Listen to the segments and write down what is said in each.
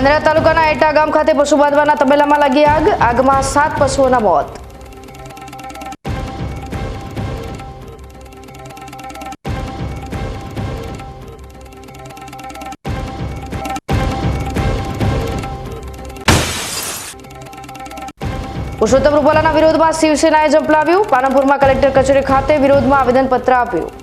ધાનેરા તાલુકાના એટા ગામ ખાતે પશુ બાંધવાના તબેલામાં લાગી આગ. આગમાં સાત પશુઓના મોત. પુરુષોત્તમ રૂપાલાના વિરોધમાં શિવસેનાએ ઝંપલાવ્યું. પાલનપુરમાં કલેક્ટર કચેરી ખાતે વિરોધમાં આવેદનપત્ર આપ્યું.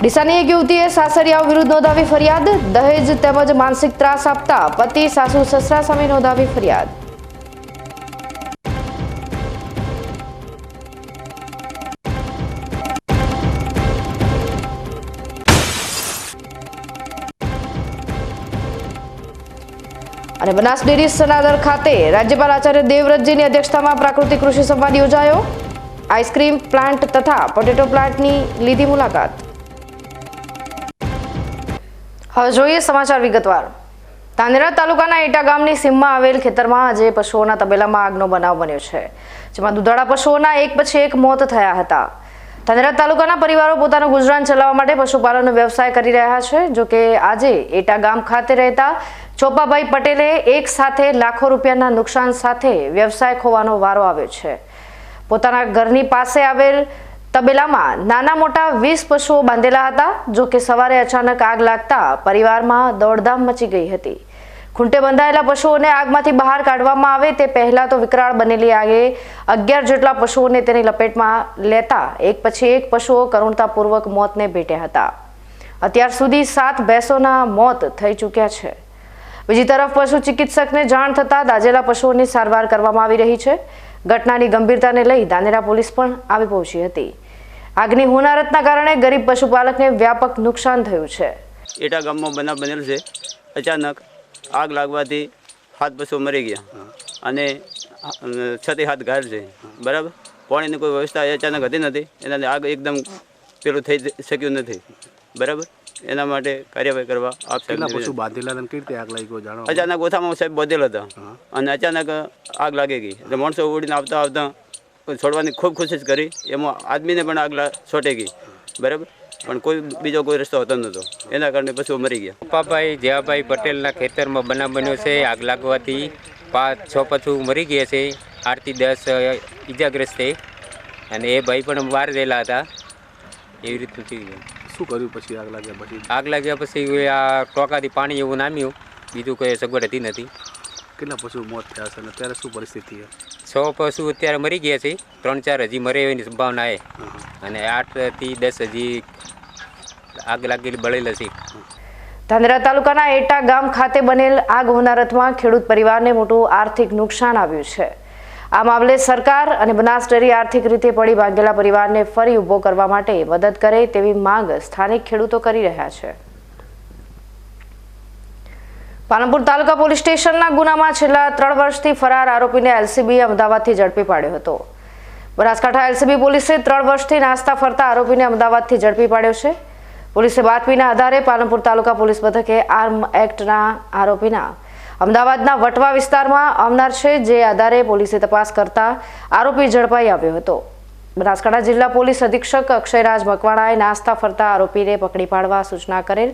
ડીસાની એક યુવતીએ સાસરિયાઓ વિરુદ્ધ નોંધાવી ફરિયાદ, દહેજ તેમજ માનસિક ત્રાસ આપતા પતિ, સાસુ, સસરા સામે નોંધાવી ફરિયાદ. અને બનાસ ડેરી સનાદર ખાતે રાજ્યપાલ આચાર્ય દેવવ્રતજીની અધ્યક્ષતામાં પ્રાકૃતિક કૃષિ સંવાદ યોજાયો. આઈસ્ક્રીમ પ્લાન્ટ તથા પોટેટો પ્લાન્ટની લીધી મુલાકાત. હવે જોઈએ સમાચાર વિગતવાર. ધાનેરા તાલુકાના એટા ગામની સીમમાં આવેલ ખેતરમાં આજે પશુઓના તબેલામાં આગનો બનાવ બન્યો છે, જેમાં દુધાળા પશુઓના એક પછી એક મોત થયા હતા. ધાનેરા તાલુકાના પરિવારો પોતાનું ગુજરાન ચલાવવા માટે પશુપાલનનો વ્યવસાય કરી રહ્યા છે જોકે આજે એટા ગામ ખાતે રહેતા ચોપાભાઈ પટેલે એક સાથે લાખો રૂપિયાના નુકસાન સાથે વ્યવસાય ખોવાનો વારો આવ્યો છે. પોતાના ઘરની પાસે આવેલ તબેલામાં નાના મોટા વીસ પશુઓ બાંધેલા હતા, જો કે સવારે અચાનક આગ લાગતા પરિવારમાં દોડધામ મચી ગઈ હતી. ખૂંટે બંધાયેલા પશુઓને આગમાંથી બહાર કાઢવામાં આવે તે પહેલા તો વિકરાળ બનેલી આગે અગિયાર જેટલા પશુઓને તેની લપેટમાં લેતા એક પછી એક પશુઓ કરુણતાપૂર્વક મોતને ભેટ્યા હતા. અત્યાર સુધી સાત ભેંસોના મોત થઈ ચૂક્યા છે. બીજી તરફ પશુ ચિકિત્સકને જાણ થતાં દાજેલા પશુઓની સારવાર કરવામાં આવી રહી છે. ઘટનાની ગંભીરતાને લઈ ધાનેરા પોલીસ પણ આવી પહોંચી હતી. આગની હોનારતના કારણે ગરીબ પશુપાલકને વ્યાપક નુકસાન થયું છે. એટા ગામમાં બનાવ બનેલ છે. અચાનક આગ લાગવાથી હાથ પશુઓ મરી ગયા. અને છતી હાથ ઘાયલ છે. બરાબર? પાણીની કોઈ વ્યવસ્થા અચાનક હતી નથી. એનાથી આગ એકદમ પેલું થઈ શક્યું નથી. બરાબર? એના માટે કાર્યવાહી કરવા આપ કેટલા પશુ બાંધેલા અને કઈ રીતે આગ લાગી જાણો? અચાનક ઓથામાં સાહેબ બધેલ હતા. અને અચાનક આગ લાગી ગઈ. એટલે માણસો ઉડીને આવતા આવતા કોઈ છોડવાની ખૂબ કોશિશ કરી. એમાં આદમીને પણ આગ છોટે ગઈ. બરાબર? પણ કોઈ બીજો કોઈ રસ્તો હતો નહોતો. એના કારણે પછી મરી ગયા. પપ્પાભાઈ જયાભાઈ પટેલના ખેતરમાં બનાવ બન્યો છે આગ લાગવાથી. પાંચ છ પશુ મરી ગયા છે આઠથી દસ ઈજાગ્રસ્ત. છે અને એ ભાઈ પણ બહાર ગયેલા હતા. એવી રીતનું થઈ ગયું. શું કર્યું પછી આગ લાગ્યા પછી? આગ લાગ્યા પછી આ ટોકાથી પાણી એવું નામ્યું. બીજું કોઈ સગવડ હતી નથી. કેટલા પશુ મોત થયા છે અને અત્યારે શું પરિસ્થિતિ છે? છ પશુ અત્યારે મરી ગયા છે. ત્રણ ચાર હજી મરે એવી સંભાવના એ અને આઠથી દસ હજી આગ લાગેલી બળેલા છે. ધાંધ્રા તાલુકાના એટા ગામ ખાતે બનેલ આગ હોનારતમાં ખેડૂત પરિવારને મોટું આર્થિક નુકસાન આવ્યું છે. આ મામલે સરકાર અને બનાસ ડેરી આર્થિક રીતે પડી ભાંગેલા પરિવારને ફરી ઊભો કરવા માટે મદદ કરે તેવી માંગ સ્થાનિક ખેડૂતો કરી રહ્યા છે. પાલનપુર તાલુકા પોલીસ સ્ટેશનના ગુનામાં છેલ્લા ત્રણ વર્ષથી ફરાર આરોપીને એલસીબી અમદાવાદથી ઝડપી પાડ્યો હતો. બનાસકાંઠા એલસીબી પોલીસે ત્રણ વર્ષથી નાસ્તા ફરતા આરોપીને અમદાવાદથી ઝડપી પાડ્યો છે. પોલીસે બાતમીના આધારે પાલનપુર તાલુકા પોલીસ મથકે આર્મ એક્ટના આરોપીના અમદાવાદના વટવા વિસ્તારમાં આવનાર છે, જે આધારે પોલીસે તપાસ કરતા આરોપી ઝડપાઈ આવ્યો હતો. બનાસકાંઠા જિલ્લા પોલીસ અધિક્ષક અક્ષયરાજ મકવાણાએ નાસ્તા ફરતા આરોપીને પકડી પાડવા સૂચના કરેલ,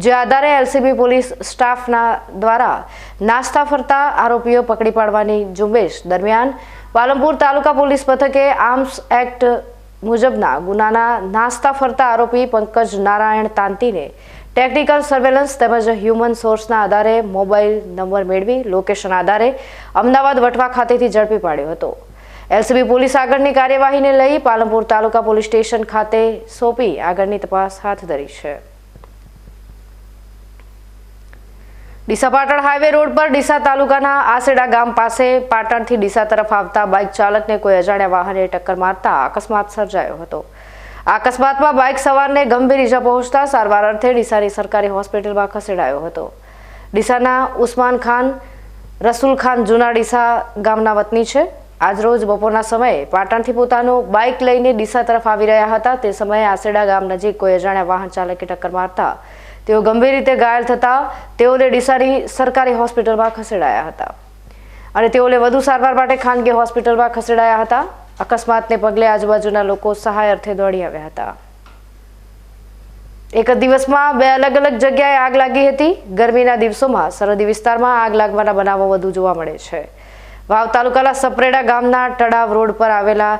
જે આધારે એલસીબી પોલીસ સ્ટાફના દ્વારા નાસ્તા ફરતા આરોપીઓ પકડી પાડવાની ઝુંબેશ દરમિયાન પાલનપુર તાલુકા પોલીસ મથકે આર્મ્સ એક્ટ મુજબના ગુનાના નાસ્તા ફરતા આરોપી પંકજ નારાયણ તાંતીને ટેકનિકલ સર્વેલન્સ તેમજ હ્યુમન સોર્સના આધારે મોબાઈલ નંબર મેળવી લોકેશન આધારે અમદાવાદ વટવા ખાતેથી ઝડપી પાડ્યો હતો. એલસીબી પોલીસ આગળની કાર્યવાહીને લઈ પાલનપુર તાલુકા પોલીસ સ્ટેશન ખાતે સોંપી આગળની તપાસ હાથ ધરી છે. ડીસા પાટણ હાઈવે રોડ પર ડીસા તાલુકાના આસેડા ગામ પાસે પાટણથી ડીસા તરફ આવતા બાઇક ચાલકને કોઈ અજાણ્યા વાહને ટક્કર મારતા અકસ્માત સર્જાયો હતો. અકસ્માતમાં બાઇક સવારને ગંભીર ઈજા પહોંચતા સારવાર અર્થે ડીસાની સરકારી હોસ્પિટલમાં ખસેડાયો હતો. ડીસાના ઉસ્માન ખાન, રસુલ ખાન જૂના ડીસા ગામના વતની છે. આજરોજ બપોરના સમયે પાટણથી પોતાનું બાઇક લઈને ડીસા તરફ આવી રહ્યા હતા. તે સમયે આસેડા ગામ નજીક કોઈ અજાણ્યા વાહન ચાલકે ટક્કર મારતા તેઓ ગંભીર રીતે ઘાયલ થતા તેઓને ડીસાની સરકારી હોસ્પિટલમાં ખસેડાયા હતા. અને તેઓને વધુ સારવાર માટે ખાનગી હોસ્પિટલમાં ખસેડાયા હતા. અકસ્માતને પગલે આજુબાજુના લોકો સહાય અર્થે દોડી આવ્યા હતા. એક જ દિવસમાં બે અલગ અલગ જગ્યાએ આગ લાગી હતી. ગરમીના દિવસોમાં સરહદી વિસ્તારમાં આગ લાગવાના બનાવો વધુ જોવા મળે છે. વાવ તાલુકાના સપરેડા ગામના તળાવ રોડ પર આવેલા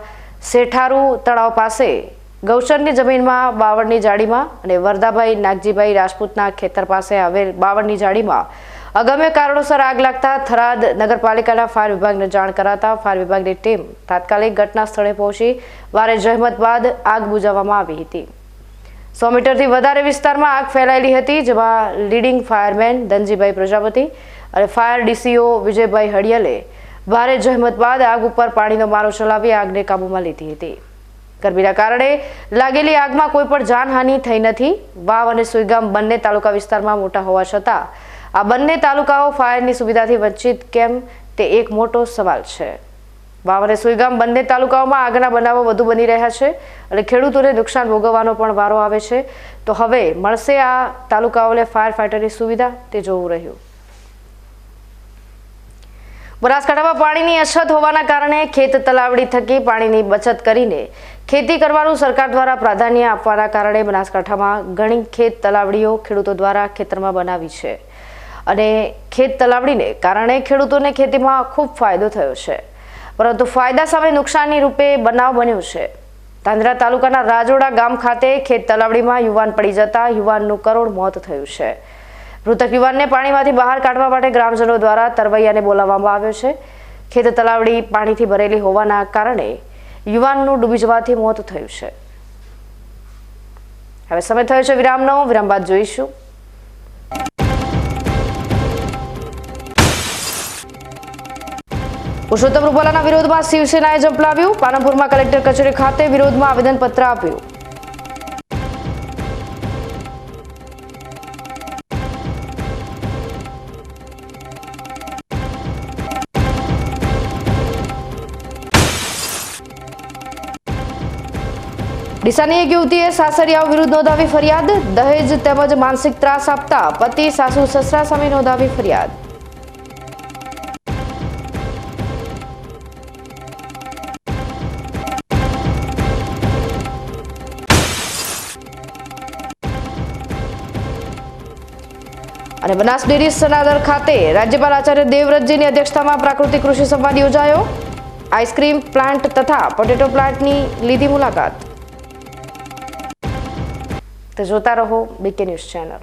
શેઠારુ તળાવ પાસે ગૌચરની જમીનમાં બાવળની જાળીમાં અને વરદાભાઈ નાગજીભાઈ રાજપૂતના ખેતર પાસે આવેલ બાવળની જાળીમાં અગમ્ય કારણોસર આગ લાગતા થરાદ નગરપાલિકાના ફાયર વિભાગને જાણ કરાતા ફાયર વિભાગની ટીમ તાત્કાલિક ઘટના સ્થળે પહોંચી. વારે જહેમત બાદ આગ બુજાવવામાં આવી હતી. સો મીટરથી વધારે વિસ્તારમાં આગ ફેલાયેલી હતી, જેમાં લીડિંગ ફાયરમેન ધનજીભાઈ પ્રજાપતિ અને ફાયર ડીસીઓ વિજયભાઈ હડિયલે ભારે જહેમત બાદ આગ ઉપર પાણીનો મારો ચલાવી આગને કાબૂમાં લીધી હતી. ગરમીના કારણે લાગેલી આગમાં કોઈ પણ જાનહાનિ થઈ નથી. વાવ અને સુઈગામ બંને તાલુકા વિસ્તારમાં મોટા હોવા છતાં આ બંને તાલુકાઓ ફાયરની સુવિધાથી વંચિત કેમ? તે એક મોટો સવાલ છે. વાવ અને સુઈગામ બંને તાલુકાઓમાં આગના બનાવો વધુ બની રહ્યા છે અને ખેડૂતોને નુકસાન ભોગવવાનો પણ વારો આવે છે. તો હવે મળશે આ તાલુકાઓને ફાયર ફાઇટરની સુવિધા? તે જોવું રહ્યું. બનાસકાંઠામાં પાણીની અછત હોવાના કારણે ખેત તલાવડી થકી પાણીની બચત કરીને ખેતી કરવાનું સરકાર દ્વારા પ્રાધાન્ય આપવાના કારણે બનાસકાંઠામાં ઘણી ખેત તલાવડીઓ ખેડૂતો દ્વારા ખેતરમાં બનાવી છે. અને ખેત તલાવડીને કારણે ખેડૂતોને ખેતીમાં ખૂબ ફાયદો થયો છે. પરંતુ ફાયદા સામે નુકસાનની રૂપે બનાવ બન્યો છે. તાંદ્રા તાલુકાના રાજોડા ગામ ખાતે ખેત તલાવડીમાં યુવાન પડી જતા યુવાનનું કરોડ મોત થયું છે. મૃતક યુવાનને પાણીમાંથી બહાર કાઢવા માટે ગ્રામજનો દ્વારા તરવૈયાને બોલાવવામાં આવ્યો છે. ખેત તલાવડી પાણીથી ભરેલી હોવાના કારણે યુવાનનું ડૂબી જવાથી મોત થયું છે. હવે સમય થયો છે વિરામનો. વિરામ બાદ જોઈશું. પુરુષોત્તમ રૂપાલાના વિરોધમાં શિવસેનાએ ઝંપલાવ્યું પાલનપુરમાં કલેક્ટર કચેરી ખાતે વિરોધમાં આવેદનપત્ર આપ્યું. ડીસાની એક યુવતીએ સાસરિયાઓ વિરુદ્ધ નોંધાવી ફરિયાદ. દહેજ તેમજ માનસિક ત્રાસ આપતા પતિ, સાસુ, સસરા સામે નોંધાવી ફરિયાદ. અને બનાસ ડેરી સનાદર ખાતે રાજ્યપાલ આચાર્ય દેવવ્રતજીની અધ્યક્ષતામાં પ્રાકૃતિક કૃષિ સંવાદ યોજાયો. આઈસ્ક્રીમ પ્લાન્ટ તથા પોટેટો પ્લાન્ટની લીધી મુલાકાત. તો જોતા રહો બીકે ન્યૂઝ ચેનલ.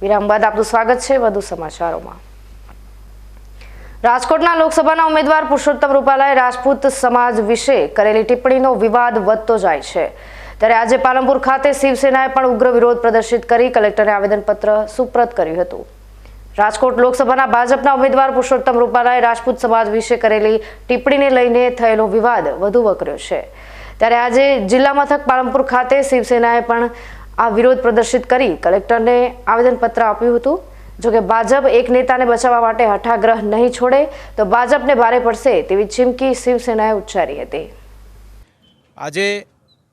વિરામ બાદ આપનું સ્વાગત છે વધુ સમાચારોમાં. રાજકોટના લોકસભાના ઉમેદવાર પુરુષોત્તમ રૂપાલાએ રાજપૂત સમાજ વિશે કરેલી ટિપ્પણીનો વિવાદ વધતો જાય છે. ત્યારે આજે પાલનપુર ખાતે શિવસેનાએ પણ ઉગ્ર વિરોધ પ્રદર્શિત કરી કલેક્ટરને આવેદનપત્ર સુપ્રત કર્યું હતું. રાજકોટ લોકસભાના ભાજપના ઉમેદવાર પુરુષોત્તમ રૂપાલાએ રાજપૂત સમાજ વિશે કરેલી ટિપ્પણીને લઈને થયેલો વિવાદ વધુ વકર્યો છે. ત્યારે આજે જિલ્લા મથક પાલનપુર ખાતે શિવસેનાએ પણ આ વિરોધ પ્રદર્શિત કરી કલેક્ટરને આવેદનપત્ર આપ્યું હતું. જોકે ભાજપ એક નેતાને બચાવવા માટે હઠાગ્રહ નહીં છોડે, તો ભાજપને ભારે પડશે તેવી ચીમકી શિવસેનાએ ઉચ્ચારી હતી. આજે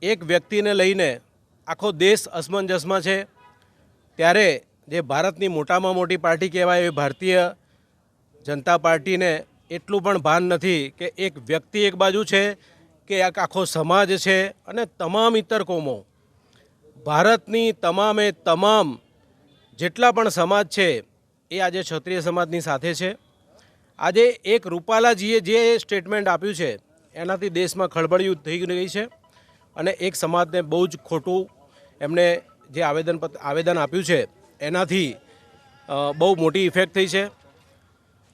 એક વ્યક્તિને લઈને આખો દેશ અસમંજસમાં છે. ત્યારે જે ભારતની મોટામાં મોટી પાર્ટી કહેવાય એવી ભારતીય જનતા પાર્ટીને એટલું પણ ભાન નથી કે એક વ્યક્તિ એક બાજુ છે, કે આખો સમાજ છે અને તમામ ઇતર કોમો ભારતની તમામે તમામ જેટલા પણ સમાજ છે, એ આજે ક્ષત્રિય સમાજની સાથે છે. આજે એક રૂપાલાજીએ જે સ્ટેટમેન્ટ આપ્યું છે, એનાથી દેશમાં ખળબળિયું થઈ ગઈ છે અને એક સમાજને બહુ જ ખોટું એમને જે આવેદન આવેદન આપ્યું છે, એનાથી બહુ મોટી ઇફેક્ટ થઈ છે.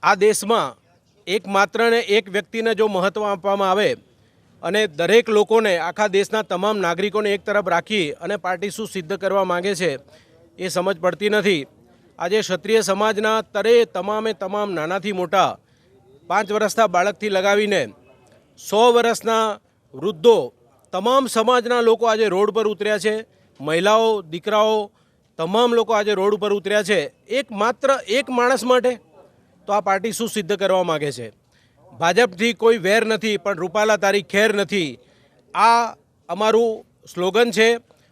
આ દેશમાં એકમાત્રને એક વ્યક્તિને જો મહત્ત્વ આપવામાં આવે અને દરેક લોકોને આખા દેશના તમામ નાગરિકોને એક તરફ રાખી અને પાર્ટી શું સિદ્ધ કરવા માગે છે એ સમજ પડતી નથી. આજે ક્ષત્રિય સમાજના તરે તમામે તમામ નાનાથી મોટા પાંચ વર્ષના બાળકથી લગાવીને સો વર્ષના વૃદ્ધો તમામ સમાજના લોકો આજે રોડ પર ઉતર્યા છે. મહિલાઓ, દીકરાઓ તમામ લોકો આજે રોડ ઉપર ઉતર્યા છે. એક માત્ર એક માણસ માટે તો આ પાર્ટી શું સિદ્ધ કરવા માગે છે? ભાજપથી કોઈ વેર નથી, પણ રૂપાલા તારી ખેર નથી. આ અમારું સ્લોગન છે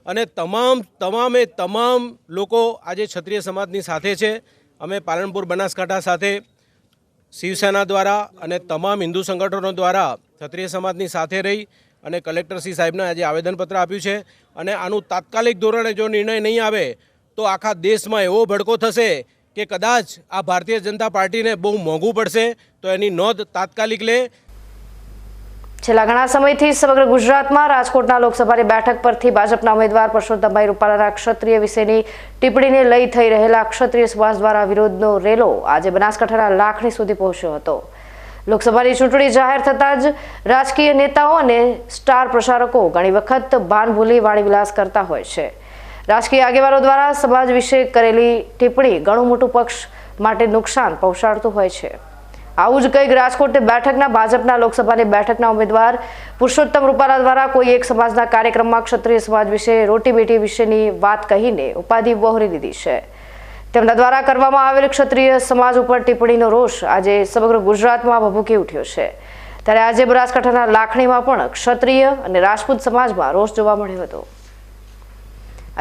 અને તમામ, તમામે તમામ લોકો આજે ક્ષત્રિય સમાજની સાથે છે. અમે પાલનપુર બનાસકાંઠા સાથે, શિવસેના દ્વારા અને તમામ હિન્દુ સંગઠનો દ્વારા ક્ષત્રિય સમાજની સાથે રહી અને કલેક્ટરશ્રી સાહેબને આજે આવેદનપત્ર આપ્યું છે. અને આનું તાત્કાલિક ધોરણે જો નિર્ણય નહીં આવે, તો આખા દેશમાં એવો ભડકો થશે કે કદાચ આ ભારતીય જનતા પાર્ટીને બહુ મોંઘું પડશે, તો એની નોંધ તાત્કાલિક લે. છેલ્લા ઘણા સમયથી સમગ્ર ગુજરાતમાં રાજકોટના લોકસભાની બેઠક પરથી ભાજપના ઉમેદવાર પરસોત્તમભાઈ રૂપાલાના ક્ષત્રિય વિશેની ટિપ્પણીને લઈ થઈ રહેલા ક્ષત્રિય સમાજ દ્વારા વિરોધનો રેલો આજે બનાસકાંઠાના લાખણી સુધી પહોંચ્યો હતો. લોકસભાની ચૂંટણી જાહેર થતાં જ રાજકીય નેતાઓ અને સ્ટાર પ્રસારકો ઘણી વખત ભાન ભૂલી વાણીવિલાસ કરતા હોય છે. રાજકીય આગેવાનો દ્વારા સમાજ વિશે કરેલી ટિપ્પણી ઘણું મોટું પક્ષ માટે નુકસાન પહોંચાડતું હોય છે. આવું જ કંઈક રાજકોટ બેઠકના, ભાજપના લોકસભાની બેઠકના ઉમેદવાર પુરુષોત્તમ રૂપાલા દ્વારા કોઈ એક સમાજના કાર્યક્રમમાં ક્ષત્રિય સમાજ વિશે રોટીબેટી વિશેની વાત કહીને ઉપાધિ વહોરી દીધી છે. તેમના દ્વારા કરવામાં આવેલ ક્ષત્રિય સમાજ ઉપર ટિપ્પણીનો રોષ આજે સમગ્ર ગુજરાતમાં ભભૂકી ઉઠ્યો છે. ત્યારે આજે બનાસકાંઠાના લાખણીમાં પણ ક્ષત્રિય અને રાજપૂત સમાજમાં રોષ જોવા મળ્યો હતો.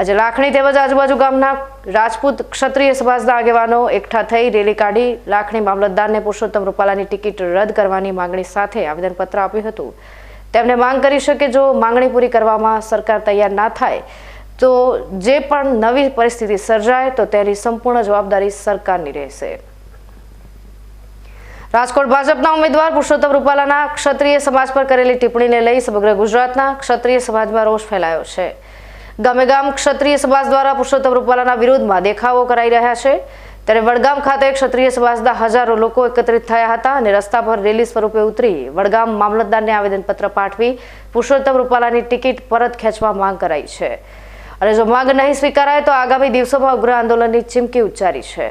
આજે લાખણી તેમજ આજુબાજુ ગામના રાજપૂત ક્ષત્રિય સમાજના આગેવાનો એકઠા થઈ રેલી કાઢી લાખણી મામલતદારને પુરુષોત્તમ રૂપાલાની ટિકિટ રદ કરવાની માંગણી સાથે આવેદનપત્ર આપ્યું હતું. તેમને માંગ કરી છે કે જો માંગણી પૂરી કરવામાં સરકાર તૈયાર ના થાય, તો જે પણ નવી પરિસ્થિતિ સર્જાય, તો તેની સંપૂર્ણ જવાબદારી સરકારની રહેશે. રાજકોટ ભાજપના ઉમેદવાર પુરુષોત્તમ રૂપાલાના ક્ષત્રિય સમાજ પર કરેલી ટિપ્પણીને લઈ સમગ્ર ગુજરાતના ક્ષત્રિય સમાજમાં રોષ ફેલાયો છે. ગામે ગામ ક્ષત્રિય સમાજ દ્વારા પુરુષોત્તમ રૂપાલાના વિરોધમાં દેખાવો કરાઈ રહ્યા છે. ત્યારે વડગામ ખાતે ક્ષત્રિય સમાજના હજારો લોકો એકત્રિત થયા હતા અને રસ્તા પર રેલી સ્વરૂપે ઉતરી વડગામ મામલતદારને આવેદનપત્ર પાઠવી પુરુષોત્તમ રૂપાલાની ટિકિટ પરત ખેંચવા માંગ કરાઈ છે. અને જો માંગ નહીં સ્વીકારાય તો આગામી દિવસોમાં ઉગ્ર આંદોલનની ચીમકી ઉચ્ચારી છે.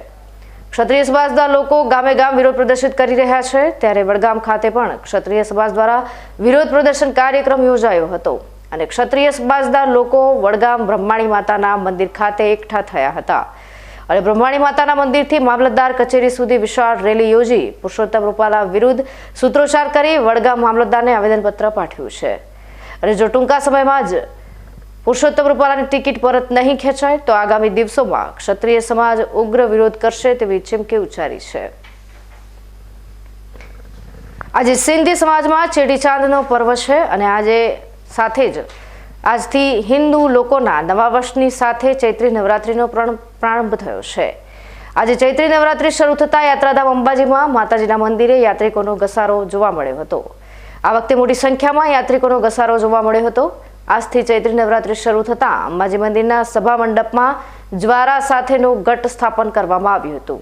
ક્ષત્રિય સમાજના લોકો ગામે ગામ વિરોધ પ્રદર્શિત કરી રહ્યા છે. ત્યારે વડગામ ખાતે પણ ક્ષત્રિય સમાજ દ્વારા વિરોધ પ્રદર્શન કાર્યક્રમ યોજાયો હતો. અને ક્ષત્રિય સમાજના લોકો વડગામ બ્રહ્માણી માતાના મંદિર ખાતે એકઠા થયા હતા. અને બ્રહ્માણી માતાના મંદિરથી મામલતદાર કચેરી સુધી વિશાળ રેલી યોજી પુરુષોત્તમ રૂપાલા વિરુદ્ધ સૂત્રોચ્ચાર કરી વડગામ મામલતદારને આવેદનપત્ર પાઠવ્યું છે. અને જો ટૂંકા સમયમાં જ પુરુષોત્તમ રૂપાલાની ટિકિટ પરત નહીં ખેંચાય, તો આગામી દિવસોમાં ક્ષત્રિય સમાજ ઉગ્ર વિરોધ કરશે તેવી ચીમકી ઉચ્ચારી છે. આજે સિંધી સમાજમાં ચેટીચાંદનો પર્વ છે અને આજે સાથે જ. આજથી હિન્દુ લોકોના નવા વર્ષની સાથે ચૈત્રી નવરાત્રિનો પ્રારંભ થયો છે. આજે ચૈત્રી નવરાત્રિ શરૂ થતાં યાત્રાધામ અંબાજીમાં માતાજીના મંદિરે યાત્રિકોનો ઘસારો જોવા મળ્યો હતો. આ વખતે મોટી સંખ્યામાં યાત્રિકોનો ઘસારો જોવા મળ્યો હતો. આજથી ચૈત્રી નવરાત્રિ શરૂ થતાં અંબાજી મંદિરના સભા મંડપમાં જ્વારા સાથેનું ગટ સ્થાપન કરવામાં આવ્યું હતું.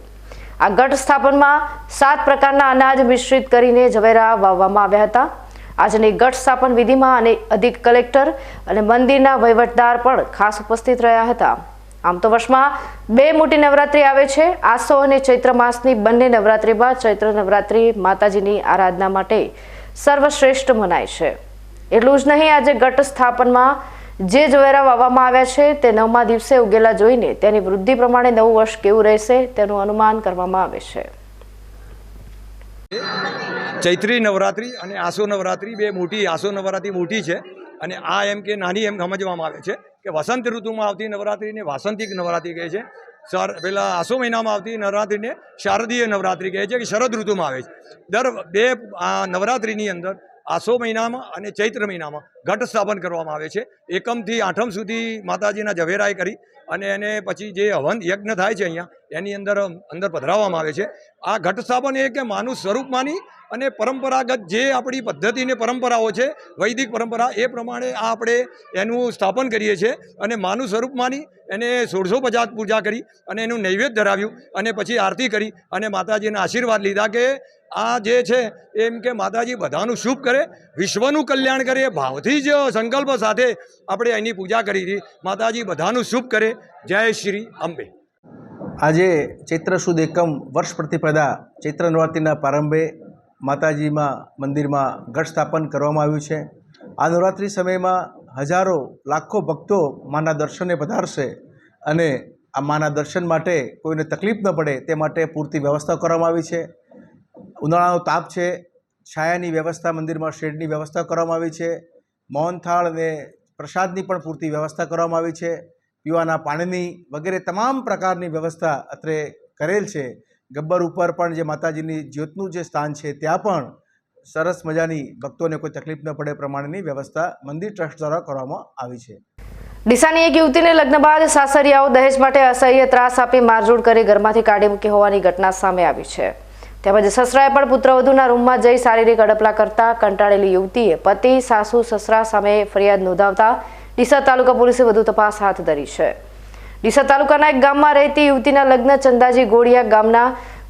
આ ગટ સ્થાપનમાં સાત પ્રકારના અનાજ મિશ્રિત કરીને ઝવેરા વાવવામાં આવ્યા હતા. આજની ગટ સ્થાપન વિધિમાં અને અધિક કલેક્ટર અને મંદિરના વહીવટદાર પણ ખાસ ઉપસ્થિત રહ્યા હતા. આમ તો વર્ષમાં બે મોટી નવરાત્રિ આવે છે. આસો અને ચૈત્ર માસની બંને નવરાત્રિમાં ચૈત્ર નવરાત્રિ માતાજીની આરાધના માટે સર્વશ્રેષ્ઠ મનાય છે. એટલું જ નહીં, આજે ગટ સ્થાપનમાં જે જવેરા વાવવામાં આવ્યા છે, તે નવમા દિવસે ઉગેલા જોઈને તેની વૃદ્ધિ પ્રમાણે નવું વર્ષ કેવું રહેશે તેનું અનુમાન કરવામાં આવે છે. ચૈત્રી નવરાત્રિ અને આસો નવરાત્રિ બે મોટી, આસો નવરાત્રિ મોટી છે. અને આ એમ કે નાની એમ સમજવામાં આવે છે કે વસંત ઋતુમાં આવતી નવરાત્રિને વાસંતિક નવરાત્રિ કહે છે. સર, પેલા આસો મહિનામાં આવતી નવરાત્રિને શારદીય નવરાત્રિ કહે છે કે શરદ ઋતુમાં આવે છે. દર બે, આ નવરાત્રિની અંદર આસો મહિનામાં અને ચૈત્ર મહિનામાં ઘટ સ્થાપન કરવામાં આવે છે. એકમથી આઠમ સુધી માતાજીના ઝવેરાએ કરી અને એને પછી જે હવન યજ્ઞ થાય છે અહીંયા, એની અંદર અંદર પધરાવવામાં આવે છે. આ ઘટ સ્થાપન એ કે માનું સ્વરૂપ માની અને પરંપરાગત જે આપણી પદ્ધતિની પરંપરાઓ છે, વૈદિક પરંપરા, એ પ્રમાણે આ આપણે એનું સ્થાપન કરીએ છીએ અને માનું સ્વરૂપ માની, એને સોળસો પચાસ પૂજા કરી અને એનું નૈવેદ્ય ધરાવ્યું અને પછી આરતી કરી અને માતાજીના આશીર્વાદ લીધા કે આ જે છે, એમ કે માતાજી બધાનું શુભ કરે, વિશ્વનું કલ્યાણ કરે, ભાવથી જ સંકલ્પ સાથે આપણે એની પૂજા કરી હતી. માતાજી બધાનું શુભ કરે જય શ્રી અંબે. આજે ચૈત્ર સુદ એકમ વર્ષ પ્રતિપદા ચૈત્ર નવરાત્રિના પ્રારંભે માતાજીમાં મંદિરમાં ઘટ સ્થાપન કરવામાં આવ્યું છે. આ નવરાત્રિ સમયમાં હજારો, લાખો ભક્તો માના દર્શને પધારશે અને આ માના દર્શન માટે કોઈને તકલીફ ન પડે તે માટે પૂરતી વ્યવસ્થા કરવામાં આવી છે. ઉનાળાનો તાપ છે, છાયાની વ્યવસ્થા મંદિરમાં શેડની વ્યવસ્થા કરવામાં આવી છે, મોહનથાળ અને પ્રસાદની પણ પૂરતી વ્યવસ્થા કરવામાં આવી છે. પીવાના પાણીની વગેરે તમામ પ્રકારની વ્યવસ્થા અત્રે કરેલ છે. ગબ્બર ઉપર પણ જે માતાજીની જ્યોતનું જે સ્થાન છે, ત્યાં પણ સરસ મજાની ભક્તોને કોઈ તકલીફ ન પડે પ્રમાણેની વ્યવસ્થા મંદિર ટ્રસ્ટ દ્વારા કરવામાં આવી છે. ડીસાની એક યુવતીને લગ્ન બાદ સાસરિયાઓ દહેજ માટે અસહ્ય ત્રાસ આપી મારઝૂડ કરી ઘરમાંથી કાઢી મૂકી હોવાની ઘટના સામે આવી છે. તેમજ સસરાએ પણ પુત્રવધુના રૂમમાં જઈ શારીરિક અડપલા કરતા કંટાળેલી યુવતીએ પતિ, સાસુ, સસરા સામે ફરિયાદ નોંધાવતા ડીસા તાલુકા પોલીસે વધુ તપાસ હાથ ધરી છે. ડીસા તાલુકાના એક ગામમાં રહેતી યુવતીના લગ્ન ચંદાજી ગોળિયા ગામના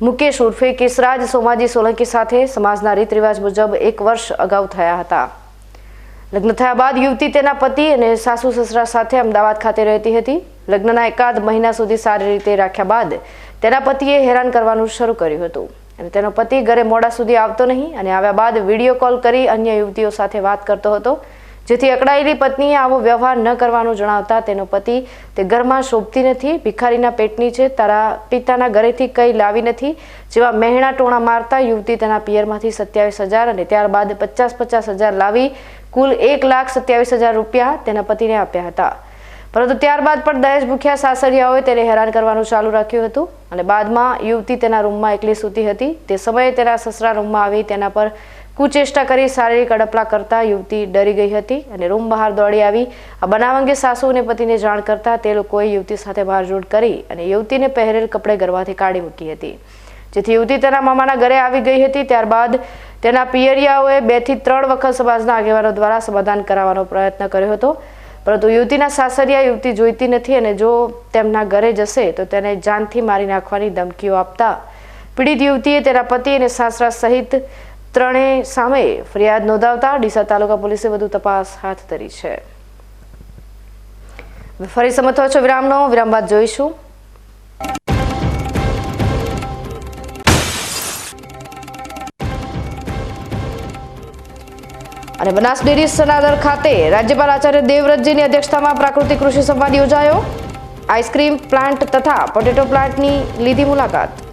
મુકેશ ઉર્ફે કેસરાજ સોમાજી સોલંકી સાથે સમાજના રીત રિવાજ મુજબ એક વર્ષ અગાઉ થયા હતા. લગ્ન થયા બાદ યુવતી તેના પતિ અને સાસુ સસરા સાથે અમદાવાદ ખાતે રહેતી હતી. લગ્નના એકાદ મહિના સુધી સારી રીતે રાખ્યા બાદ તેના પતિએ હેરાન કરવાનું શરૂ કર્યું હતું. અને તેનો પતિ ઘરે મોડા સુધી આવતો નહીં અને આવ્યા બાદ વીડિયો કોલ કરી અન્ય યુવતીઓ સાથે વાત કરતો હતો. જેથી અકળાયેલી પત્નીએ આવો વ્યવહાર ન કરવાનું જણાવતા તેનો પતિ તે ઘરમાં શોભતી નથી, ભિખારીના પેટની છે, તારા પિતાના ઘરેથી કંઈ લાવી નથી, જેવા મહેણા ટોણા મારતા યુવતી તેના પિયરમાંથી સત્યાવીસ હજાર અને ત્યારબાદ પચાસ પચાસ હજાર લાવી કુલ એક લાખ સત્યાવીસ હજાર રૂપિયા તેના પતિને આપ્યા હતા. પરંતુ ત્યારબાદ પણ દહેજ ભૂખ્યા સાસરિયાઓએ તેને હેરાન કરવાનું ચાલુ રાખ્યું હતું અને બાદમાં યુવતી તેના રૂમમાં એકલી સૂતી હતી. તે સમયે તેના સસરા રૂમમાં આવી તેના પર કુચેષ્ટા કરી શારીરિક અડપલા કરતા યુવતી ડરી ગઈ હતી અને રૂમ બહાર દોડી આવી. આ બનાવ અંગે સાસુ અને પતિને જાણ કરતા તે લોકોએ યુવતી સાથે મારઝૂડ કરી અને યુવતીને પહેરેલ કપડે ગરવાથી કાઢી મૂકી હતી. જેથી યુવતી તેના મામાના ઘરે આવી ગઈ હતી. ત્યારબાદ તેના પિયરિયાઓએ બેથી ત્રણ વખત સમાજના આગેવાનો દ્વારા સમાધાન કરાવવાનો પ્રયત્ન કર્યો હતો. પરંતુ યુવતીના સાસરિયા યુવતી જોઈતી નથી અને જો તેમના ઘરે જશે તો તેને જાનથી મારી નાખવાની ધમકીઓ આપતા પીડિત યુવતીએ તેના પતિ અને સાસરા સહિત ત્રણેય સામે ફરિયાદ નોંધાવતા ડીસા તાલુકા પોલીસે વધુ તપાસ હાથ ધરી છે. ફરી સમજતો છો વિરામનો. વિરામ બાદ જોઈશું. અને બનાસ ડેરી સનાદર ખાતે રાજ્યપાલ આચાર્ય દેવવ્રતજીની અધ્યક્ષતામાં પ્રાકૃતિક કૃષિ સંવાદ યોજાયો. આઈસ્ક્રીમ પ્લાન્ટ તથા પોટેટો પ્લાન્ટની લીધી મુલાકાત.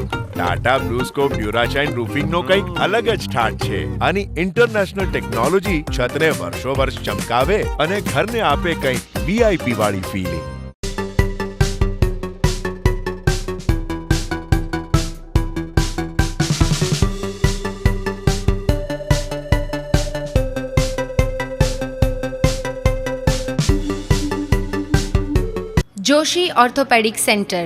ટાટા બ્લુસ્કોપ ડ્યુરાશાઇન રૂફિંગનો કંઈક અલગ જ ઠાટ છે. આની ઇન્ટરનેશનલ ટેકનોલોજી છતને વર્ષો વર્ષ ચમકાવે અને ઘરને આપે કંઈક વીઆઈપી વાળી ફીલિંગ જોશી ઓર્થોપેડિક સેન્ટર.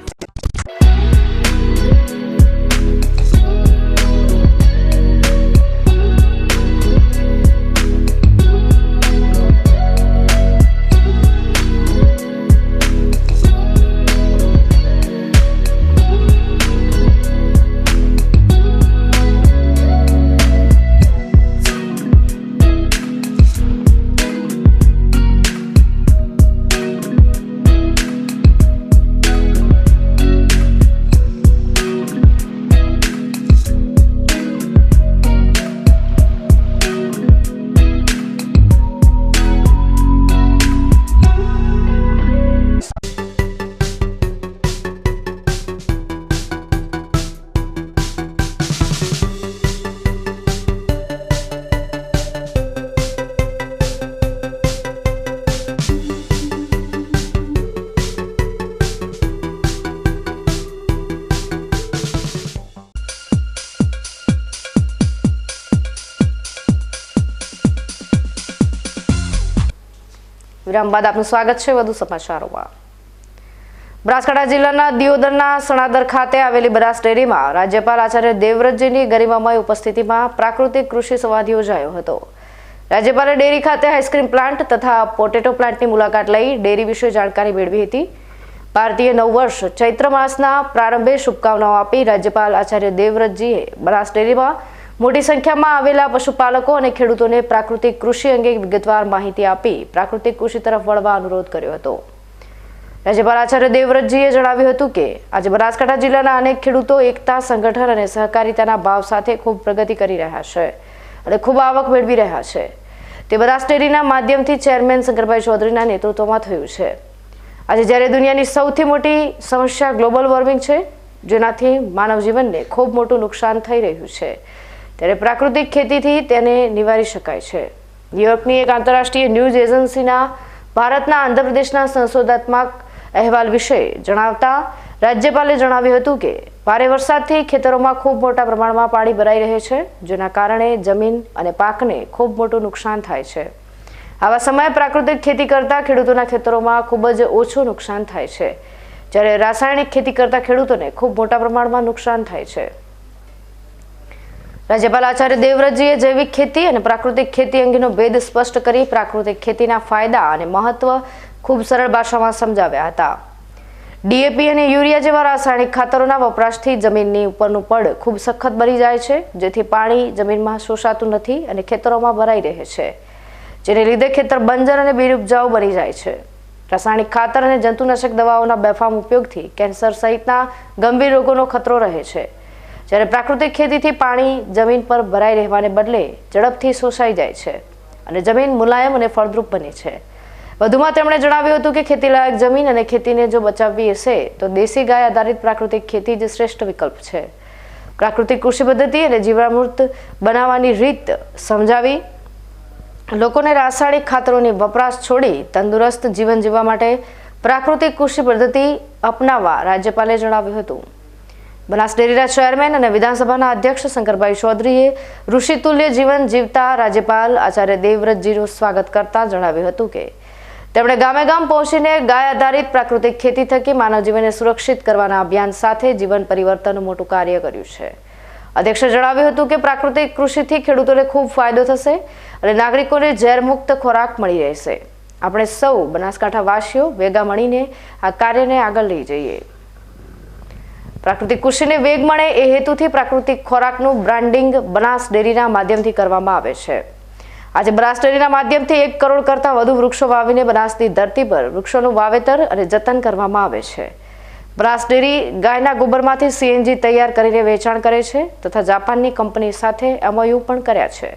વિરામ બાદ આપનું સ્વાગત છે વધુ સમાચારોમાં. બનાસકાંઠા જિલ્લાના દિયોદરના સણાદર ખાતે આવેલી બનાસ ડેરીમાં રાજ્યપાલ આચાર્ય દેવવ્રતજીની ગરિમામય ઉપસ્થિતિમાં પ્રાકૃતિક કૃષિ સંવાદ યોજાયો હતો. રાજ્યપાલે ડેરી ખાતે આઈસ્ક્રીમ પ્લાન્ટ તથા પોટેટો પ્લાન્ટની મુલાકાત લઈ ડેરી વિશે જાણકારી મેળવી હતી. ભારતીય નવ વર્ષ ચૈત્ર માસના પ્રારંભે શુભકામનાઓ આપી રાજ્યપાલ આચાર્ય દેવવ્રતજીએ બનાસ ડેરીમાં મોટી સંખ્યામાં આવેલા પશુપાલકો અને ખેડૂતોને પ્રાકૃતિક કૃષિ અંગે વિગતવાર માહિતી આપી પ્રાકૃતિક કૃષિ તરફ વળવા અનુરોધ કર્યો હતો. રાજ્યપાલ આચાર્ય દેવવ્રતજીએ જણાવ્યું હતું કે, આજે બનાસકાંઠા જિલ્લાના અનેક ખેડૂતો એકતા, સંગઠન અને સહકારિતાના ભાવ સાથે ખૂબ પ્રગતિ કરી રહ્યા છે અને ખૂબ આવક મેળવી રહ્યા છે. તે બધા ડેરીના માધ્યમથી ચેરમેન શંકરભાઈ ચૌધરીના નેતૃત્વમાં થયું છે. આજે જ્યારે દુનિયાની સૌથી મોટી સમસ્યા ગ્લોબલ વોર્મિંગ છે, જેનાથી માનવ જીવનને ખૂબ મોટું નુકસાન થઈ રહ્યું છે. ત્યારે પ્રાકૃતિક ખેતીથી તેને નિવારી શકાય છે. ન્યુયોર્કની એક આંતરરાષ્ટ્રીય ન્યૂઝ એજન્સીના ભારતના આંધ્રપ્રદેશના સંશોધાત્મક અહેવાલ વિશે જણાવતા રાજ્યપાલે જણાવ્યું હતું કે, ભારે વરસાદથી ખેતરોમાં ખૂબ મોટા પ્રમાણમાં પાણી ભરાઈ રહે છે, જેના કારણે જમીન અને પાકને ખૂબ મોટું નુકસાન થાય છે. આવા સમયે પ્રાકૃતિક ખેતી કરતા ખેડૂતોના ખેતરોમાં ખૂબ જ ઓછું નુકસાન થાય છે. જ્યારે રાસાયણિક ખેતી કરતા ખેડૂતોને ખૂબ મોટા પ્રમાણમાં નુકસાન થાય છે. રાજ્યપાલ આચાર્ય દેવવ્રતજીએ જૈવિક ખેતી અને પ્રાકૃતિક ખેતી અંગેનો ભેદ સ્પષ્ટ કરી પ્રાકૃતિક ખેતીના ફાયદા અને મહત્વ ખૂબ સરળ ભાષામાં સમજાવ્યા હતા. ડીએપી અને યુરિયા જેવા રાસાયણિક ખાતરોના વપરાશથી જમીનની ઉપરનું પડ ખૂબ સખત બની જાય છે, જેથી પાણી જમીનમાં શોષાતું નથી અને ખેતરોમાં ભરાઈ રહે છે, જેને લીધે ખેતર બંજર અને બિનઉપજાઉ બની જાય છે. રાસાયણિક ખાતર અને જંતુનાશક દવાઓના બેફામ ઉપયોગથી કેન્સર સહિતના ગંભીર રોગોનો ખતરો રહે છે. જ્યારે પ્રાકૃતિક ખેતીથી પાણી જમીન પર ભરાઈ રહેવાને બદલે ઝડપથી શોષાઈ જાય છે અને જમીન મુલાયમ અને ફળદ્રુપ બને છે. વધુમાં તેમણે જણાવ્યું હતું કે ખેતીલાયક જમીન અને ખેતીને જો બચાવવી હશે, તો દેશી ગાય આધારિત પ્રાકૃતિક ખેતી જ શ્રેષ્ઠ વિકલ્પ છે. પ્રાકૃતિક કૃષિ પદ્ધતિ અને જીવામૃત બનાવવાની રીત સમજાવી, લોકોને રાસાયણિક ખાતરોની વપરાશ છોડી તંદુરસ્ત જીવન જીવવા માટે પ્રાકૃતિક કૃષિ પદ્ધતિ અપનાવવા રાજ્યપાલે જણાવ્યું હતું. બનાસ ડેરીના ચેરમેન અને વિધાનસભાના અધ્યક્ષ શંકરભાઈ ચૌધરીએ ઋષિતુલ્ય જીવન જીવતા રાજ્યપાલ આચાર્ય દેવવ્રતજીનું સ્વાગત કરતા જણાવ્યું હતું કે તેમણે ગામે ગામ પહોંચીને ગાય આધારિત પ્રાકૃતિક ખેતી થકી માનવ જીવનને સુરક્ષિત કરવાના અભિયાન સાથે જીવન પરિવર્તનનું મોટું કાર્ય કર્યું છે. અધ્યક્ષે જણાવ્યું હતું કે પ્રાકૃતિક કૃષિથી ખેડૂતોને ખૂબ ફાયદો થશે અને નાગરિકોને ઝેરમુક્ત ખોરાક મળી રહેશે. આપણે સૌ બનાસકાંઠા વાસીઓ ભેગા મળીને આ કાર્યને આગળ લઈ જઈએ. પ્રાકૃતિક કૃષિને વેગ મળે એ હેતુથી પ્રાકૃતિક ખોરાકનું બ્રાન્ડિંગ બનાસ ડેરીના માધ્યમથી કરવામાં આવે છે. આજે બનાસ ડેરીના માધ્યમથી એક કરોડ કરતાં વધુ વૃક્ષો વાવીને બનાસની ધરતી પર વૃક્ષોનું વાવેતર અને જતન કરવામાં આવે છે. બનાસ ડેરી ગાયના ગોબરમાંથી સીએનજી તૈયાર કરીને વેચાણ કરે છે તથા જાપાનની કંપની સાથે એમઓયુ પણ કર્યા છે.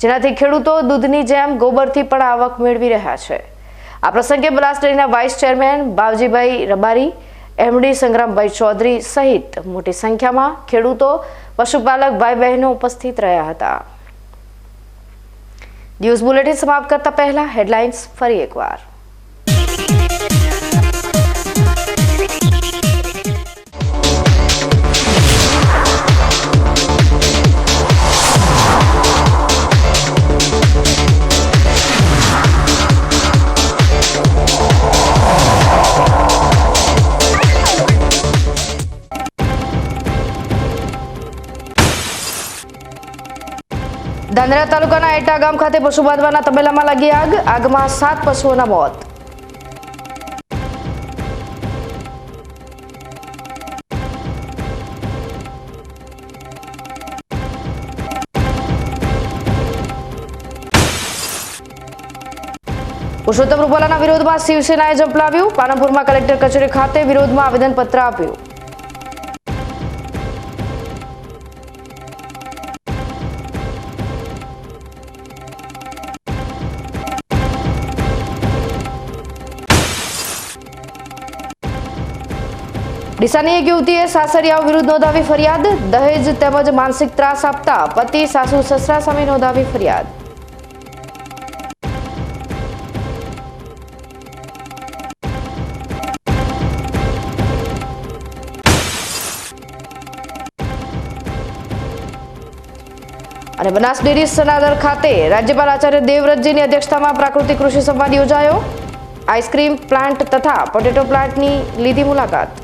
જેનાથી ખેડૂતો દૂધની જેમ ગોબરથી પણ આવક મેળવી રહ્યા છે. આ પ્રસંગે બનાસ ડેરીના vice chairman Bavjibhai Rabari MD Sangrambhai Chaudhary સહિત મોટી સંખ્યામાં ખેડૂતો, પશુપાલક ભાઈ બહેનો ઉપસ્થિત રહ્યા હતા. ન્યૂઝ બુલેટિન સમાપ્ત કરતા પહેલા હેડલાઇન્સ ફરી એકવાર. ધાનેરા તાલુકાના એટા ગામ ખાતે પશુ બાંધવાના તબેલામાં લાગી આગ. આગમાં સાત પશુઓના મોત. પુરુષોત્તમ રૂપાલાના વિરોધમાં શિવસેનાએ ઝંપલાવ્યું. પાલનપુરમાં કલેક્ટર કચેરી ખાતે વિરોધમાં આવેદનપત્ર આપ્યું. ડીસાની એક યુવતીએ સાસરિયાઓ વિરુદ્ધ નોંધાવી ફરિયાદ. દહેજ તેમજ માનસિક ત્રાસ આપતા પતિ, સાસુ, સસરા સામે નોંધાવી ફરિયાદ. અને બનાસ ડેરી સનાદર ખાતે રાજ્યપાલ આચાર્ય દેવવ્રતજીની અધ્યક્ષતામાં પ્રાકૃતિક કૃષિ સંવાદ યોજાયો. આઈસ્ક્રીમ પ્લાન્ટ તથા પોટેટો પ્લાન્ટની લીધી મુલાકાત.